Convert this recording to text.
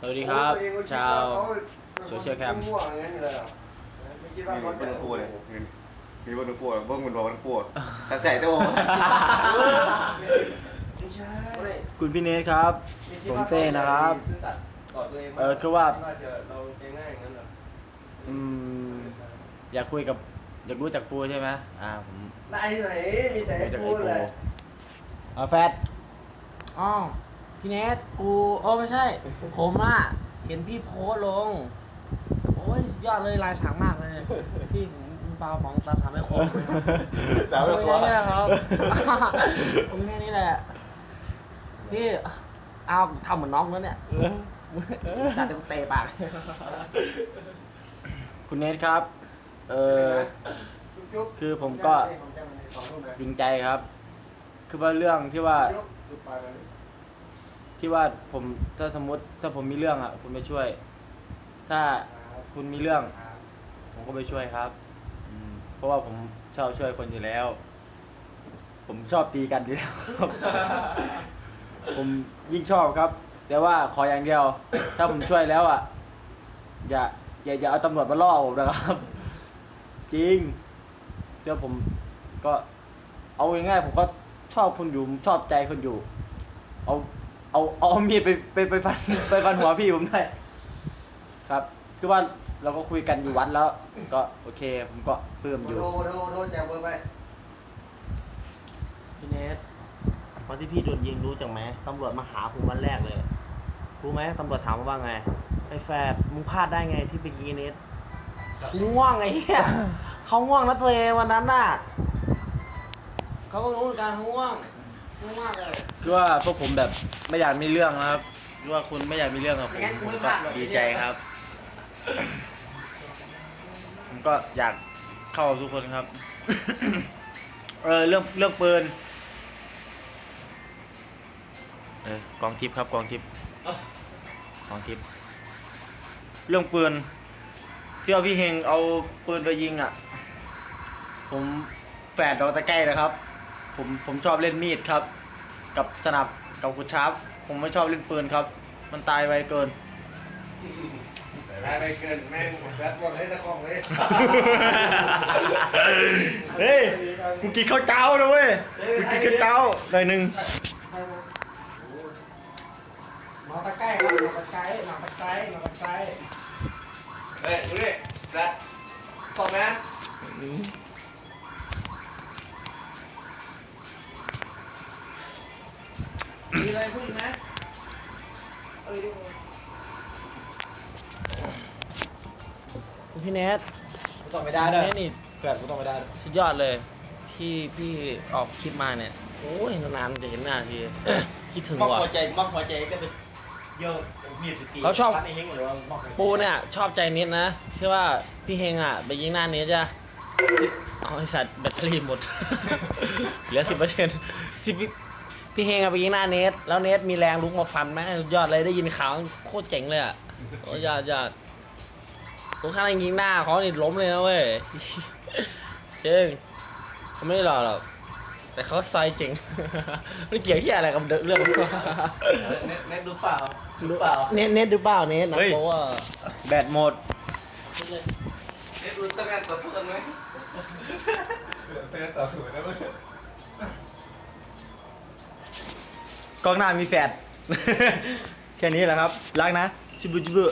สวัสดีครับ ชาว โซเชียลแคมมั่วอย่างนั้นอยู่เลยเหรอไม่คิดว่ามีเขาบจะนกลัวเลยมีบนกลัวเบิ้งมันบอกมันกลัวตั้งใจตัวไม่ใช่คุณพี่เนทครับไคิดผมว่าเต้นะครับซื่อสัตย์ต่อตัวเองเออคือว่าคิดว่าจะเราเองง่ายอย่างนั้นเหรออืม อยากคุยกับ อยากรู้จักปูใช่ไหมอ่าผม ไหนไหนมีแต่รู้จักพูไอ้ดปูเลยอ่าแฟดอ๋อ พี่เนทกูโอ้ไม่ใช่ ผมอะเห็นพี่โพสต์ลง โอ้ยสุดยอดเลยลายสังมากเลย พี่ผมปลาปองตาทำให้คมสาวผมตัวแค่นี้แหละครับ ผมแค่นี้แหละพี่เอาทำเหมือนน้องแล้วเนี่ย สัตว์เดี๋ยวกูเตะปาก คุณเนทครับ เออจุ๊บๆคือผมก็ผมจะมีสองรูปเลยจริงใจครับ คือว่าเรื่องที่ว่า จุ๊บจุ๊บไปเลย ที่ว่าผมถ้าสมมติถ้าผมมีเรื่องอะ คุณไปช่วย ถ้าคุณมีเรื่อง ผมก็ไปช่วยครับอืมเพราะว่าผมชอบช่วยคนอยู่แล้ว ผมชอบตีกันอยู่แล้วครับ ผมยิ่งชอบครับ แต่ว่าขออย่างเดียว ถ้าผมช่วยแล้วอะ อย่าอย่าอย่าเอาตำรวจมาล่อผมนะครับ จริงเดี๋ยวผมก็ เอาง่ายๆผมก็ชอบคุณอยู่ผมชอบใจคุณอยู่ เอา เอาเอามีดไปไปไปฟันไปฟันหัวพี่ผมได้ครับคือว่าเราก็คุยกันอยู่วันแล้ว ก็โอเค ผมก็ปลื้มอยู่โทรโทรโทรแจกเบอร์ไปพี่เนทวันที่พี่โดนยิงรู้จักไหมตำรวจมาหาผมวันแรกเลยรู้ไหมตำรวจถามมาว่าไงไอ้แฟดมึงพลาดได้ไงที่ไปยิงไอ้เนทง่วงไอ้เหี้ยเขาง่วงนะตัวเองวันนั้นน่ะเขาก็รู้เหมือนกันเขาง่วง คือว่าพวกผมแบบไม่อยากมีเรื่องนะครับคือว่าคุณไม่อยากมีเรื่องกับผมผมก็ดีใจครับ ผมก็อยากเข้ากับทุกคนครับ เออเรื่องเรื่องปืนเออกองทิพย์ครับกองทิพย์กองทิพย์เรื่องปืนที่เอาพี่เฮงเอาปืนไปยิงอะ ผมแฝดดอกตะไคร้นะครับ ผมผมชอบเล่นมีดครับ กับสนับกับกุชาร์ปผมไม่ชอบเล่นปืนครับ มันตายไวเกิน ได้ไปเกินแม่งแฟตบอกให้ตะกล้องเลยเฮ้ยกูกินข้าวเจ้านะเว้ยกูกินข้าวเจ้าหน่อยหนึ่งมาตะไคร้มาตะไคร้มาตะไคร้มาตะไคร้เฮ้ยดูดิจัดสองแมนมีอะไรพูดอีกไหมพี่เนทต้องไม่ได้พี่ด้วยเนทนี่แฝดกูต้องไม่ได้สุดยอดเลย ที่พี่ออกคลิปมาเนี่ย โอ้ยนานๆจะเห็นหน้าทีคิดถึงมอบว่ะ หัวใจมอบหัวใจก็เป็นเยอะมีดสกีเขาชอบ ร้นเฮงหรือว่ามอบหัวใจปูเนี่ยชอบใจนิดนะที่ว่าพี่เฮงอะไปยิงหน้าเนี้จ้ะเอาไอสัตว์แบตเตอรี่หมด เหลือสิบเปอร์เซ็นต์ที่พี่ พี่เฮงอะไปยิงหน้าเนทแล้วเนทมีแรงลุกมาฟันแม่งสุดยอดเลยได้ยินข่าวโคตรเจ๋งเลยอะโอ้ยยอดยอดตัวข้างยิงหน้าเขานี่ล้มเลยนะเว้ยเจ๋งเขาไม่ได้หล่อหรอกแต่เขาไซส์เจ๋งไม่เกี่ยวที่อะไรกับเรื่องนี้วะเน็ตเน็ตดูเปล่าดูเปล่าเนทเนทดูเปล่าเนทนะเพราะว่าแบตหมดเน็ตดูตั้งแต่ต่อสู้กันไหมเป็นต่อสู้นะมึง กล้องหน้ามีแฟด แค่นี้แหละครับ รักนะ จิบุจิบุ